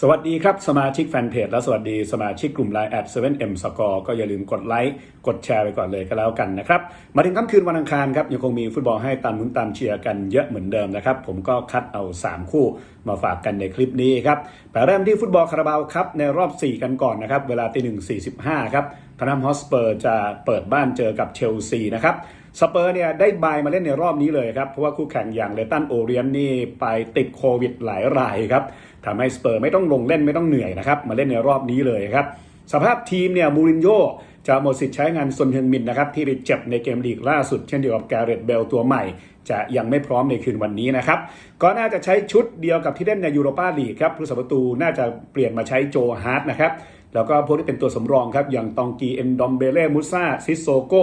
สวัสดีครับ สมาชิกแฟนเพจและสวัสดีสมาชิกกลุ่มไลน์แอด 7M Score ก็อย่าลืมกดไลค์กดแชร์ไปก่อนเลยก็แล้วกันนะครับ มาถึงค่ำคืนวันอังคารครับ ยังคงมีฟุตบอลให้ตามลุ้นตามเชียร์กันเยอะเหมือนเดิมนะครับ ผมก็คัดเอา 3 คู่มาฝากกันในคลิปนี้ครับแต่เริ่มที่ฟุตบอลคาราบาวครับ ในรอบ 4 กันก่อนนะครับ เวลาตีหนึ่งสี่สิบห้าครับทนนัมฮอสเปอร์จะเปิดบ้านเจอกับเชลซีนะครับ สเปอร์เนี่ยได้บายมาเล่นในรอบนี้เลยครับ เพราะว่าคู่แข่งอย่างเลตันโอเรียนนี่ไปติดโควิดหลายรายครับทำให้สเปอร์ไม่ต้องลงเล่นไม่ต้องเหนื่อยนะครับ มาเล่นในรอบนี้เลยครับ สภาพทีมเนี่ยมูรินโญ่จะหมดสิทธิ์ใช้งานซนเฮงมินนะครับ ที่ไปเจ็บในเกมลีกล่าสุดเช่นเดียวกับแกเรตเบลตัวใหม่ จะยังไม่พร้อมในคืนวันนี้นะครับ ก็น่าจะใช้ชุดเดียวกับที่เล่นในยูโรปาลีกครับผู้สัประตูน่าจะเปลี่ยนมาใช้โจฮาร์ดนะครับแล้วก็พวกที่เป็นตัวสำรองครับอย่างตองกีเอ็นดอมเบเล่มุซ่าซิโซโก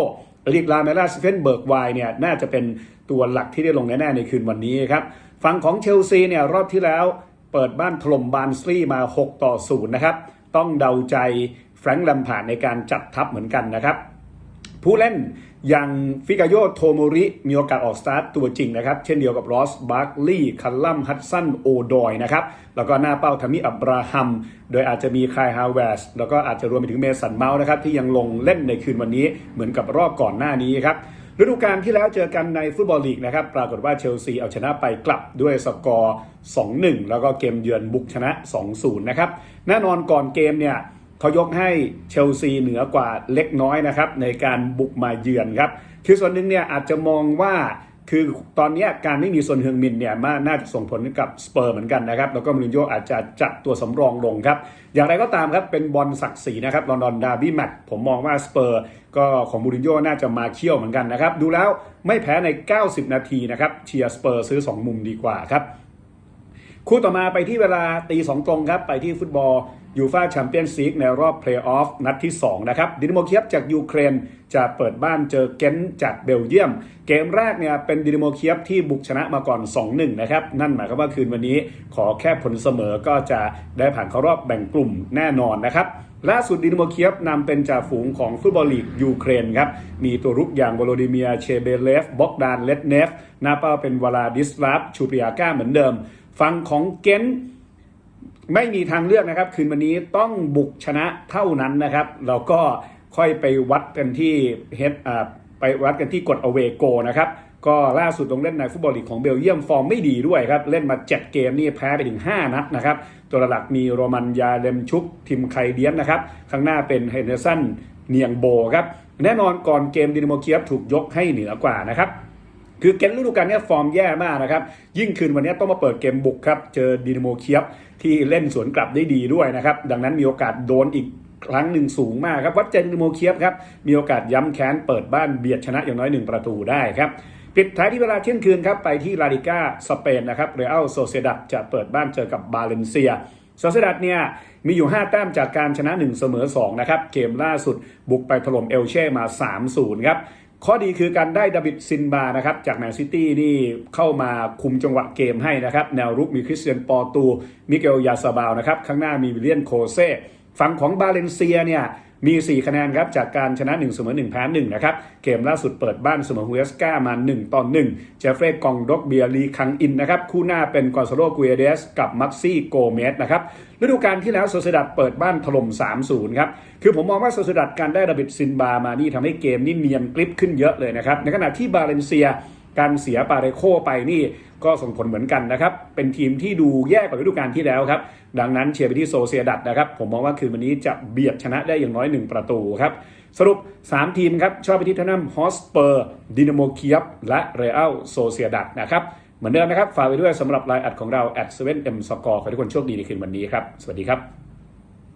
ลิกลาเมล่าสเฟนเบิร์กไวเนี่ยน่าจะเป็นตัวหลักที่ได้ลงแน่ๆในคืนวันนี้ครับฝั่งของเชลซีเนี่ยรอบที่แล้วเปิดบ้านถล่มบานสลีมา 6 ต่อ 0 นะครับ ต้องเดาใจแฟรงค์ลัมพาดในการจัดทัพเหมือนกันนะครับ ผู้เล่นอย่างฟิกาโยโทโมริ มีโอกาสออกสตาร์ตตัวจริงนะครับ เช่นเดียวกับรอสบาร์กลีย์คัลลัมฮัตสันโอดอยนะครับ แล้วก็หน้าเป้าทามิอับราฮัม โดยอาจจะมีคายฮาวเวสแล้วก็อาจจะรวมไปถึงเมสันเมาส์นะครับ ที่ยังลงเล่นในคืนวันนี้เหมือนกับรอบก่อนหน้านี้ครับฤดูกาลที่แล้วเจอกันในฟุตบอลลีกนะครับ ปรากฏว่าเชลซีเอาชนะไปกลับด้วยสกอร์ 2-1 แล้วก็เกมเยือนบุกชนะ 2-0 นะครับ แน่นอนก่อนเกมเนี่ย เขายกให้เชลซีเหนือกว่าเล็กน้อยนะครับในการบุกมาเยือนครับคือส่วนหนึ่งเนี่ยอาจจะมองว่าคือตอนนี้การไม่มีส่วนเฮืองมินเนี่ยมาน่าจะส่งผลกับสเปอร์เหมือนกันนะครับ แล้วก็มูรินโญ่อาจจะจัดตัวสำรองลงครับ อย่างไรก็ตามครับ เป็นบอลศักดิ์ศรีนะครับลอนดอนดาร์บี้แมตช์ผมมองว่าสเปอร์ ก็ของมูรินโญ่น่าจะมาเคี่ยวเหมือนกันนะครับ ดูแล้วไม่แพ้ใน 90 นาทีนะครับเชียร์สเปอร์ซื้อ 2 มุมดีกว่าครับ คู่ต่อมาไปที่เวลาตีสองตรงครับไปที่ฟุตบอลยูฟาแชมเปี้ยนส์ลีกในรอบเพลย์ออฟนัดที่ 2 นะครับ ดินโมเคียฟจากยูเครนจะเปิดบ้านเจอเกนจากเบลเยียม เกมแรกเนี่ยเป็นดินโมเคียฟที่บุกชนะมาก่อน 2-1 นะครับ นั่นหมายความว่าคืนวันนี้ขอแค่ผลเสมอก็จะได้ผ่านเข้ารอบแบ่งกลุ่มแน่นอนนะครับล่าสุดดินโมเคียฟนำเป็นจ่าฝูงของฟุตบอลลีกยูเครนครับ มีตัวรุกอย่างโวโลดิเมียเชเบเลฟบ็อกดานเลตเนฟหน้าเป้าเป็นวลาดิสลาฟชูปริยาก้าเหมือนเดิม ฝั่งของเกนไม่มีทางเลือกนะครับ คืนวันนี้ต้องบุกชนะเท่านั้นนะครับ เราก็ค่อยไปวัดกันที่เฮดไปวัดกันที่กดอเวโกนะครับ ก็ล่าสุดลงเล่นในฟุตบอลลีกของเบลเยียมฟอร์มไม่ดีด้วยครับ เล่นมา 7 เกมนี่แพ้ไปถึง 5 นัดนะครับ ตัวหลักมีโรมันยาเลมชุกทิมไคเดียนนะครับ ข้างหน้าเป็นเฮนเดอร์สันเนียงโบครับ แน่นอนก่อนเกมดินาโมเคียฟถูกยกให้เหนือกว่านะครับ คือเกมฤดูกาลนี้ฟอร์มแย่มากนะครับ ยิ่งคืนวันนี้ต้องมาเปิดเกมบุกครับ เจอดินโมเคียฟที่เล่นสวนกลับได้ดีด้วยนะครับ ดังนั้นมีโอกาสโดนอีกครั้งหนึ่งสูงมากครับ วัดเจนดินโมเคียฟครับ มีโอกาสย้ำแค้นเปิดบ้านเบียดชนะอย่างน้อยหนึ่งประตูได้ครับปิดท้ายที่เวลาเที่ยงคืนครับ ไปที่ลาลิก้าสเปนนะครับเรอัลโซเซดัดจะเปิดบ้านเจอกับบาเลนเซียโซเซดัดเนี่ยมีอยู่ 5 แต้มจากการชนะ 1 เสมอ 2 นะครับ เกมล่าสุดบุกไปถล่มเอลเช่มา 3-0 ครับ ข้อดีคือการได้ดาวิดซินบานะครับจากแมนซิตี้นี่เข้ามาคุมจังหวะเกมให้นะครับ แนวรุกมีคริสเตียนปอตู มิเกลยาซาบาวนะครับ ข้างหน้ามีวิลเลียนโคเซ่ ฝั่งของบาเลนเซียเนี่ยมี 4 คะแนนครับ จากการชนะ1เสมอ1แพ้1นะครับ เกมล่าสุดเปิดบ้านเสมอฮูเอสกามา 1 ต่อ 1 เจฟเฟรย์กองด็อกเบียรีคังอินนะครับ คู่หน้าเป็นกอนซาโลกุเอเดสกับมักซี่โกเมสนะครับ ฤดูกาลที่แล้วโซเซดัดเปิดบ้านถล่ม 3-0 ครับ คือผมมองว่าโซเซดัดการได้ดาบิดซินบามานี่ทำให้เกมนี่เนียนกริปขึ้นเยอะเลยนะครับ ในขณะที่บาเลนเซีย การเสียปาเรโคไปนี่ก็ส่งผลเหมือนกันนะครับ เป็นทีมที่ดูแย่กว่าฤดูกาลที่แล้วครับ ดังนั้นเชียร์ไปที่โซเซียดัดนะครับ ผมมองว่าคืนวันนี้จะเบียดชนะได้อย่างน้อย 1 ประตูครับ สรุป 3 ทีมครับ ชอบไปที่ทนัมฮอสเปอร์ดินาโมเคียบและเรอัลโซเซียดัดนะครับ เหมือนเดิมนะครับ ฝากไว้ด้วยสำหรับไลน์อัดของเรา at 7 m score ขอให้ทุกคนโชคดีในคืนวันนี้ครับ สวัสดีครับ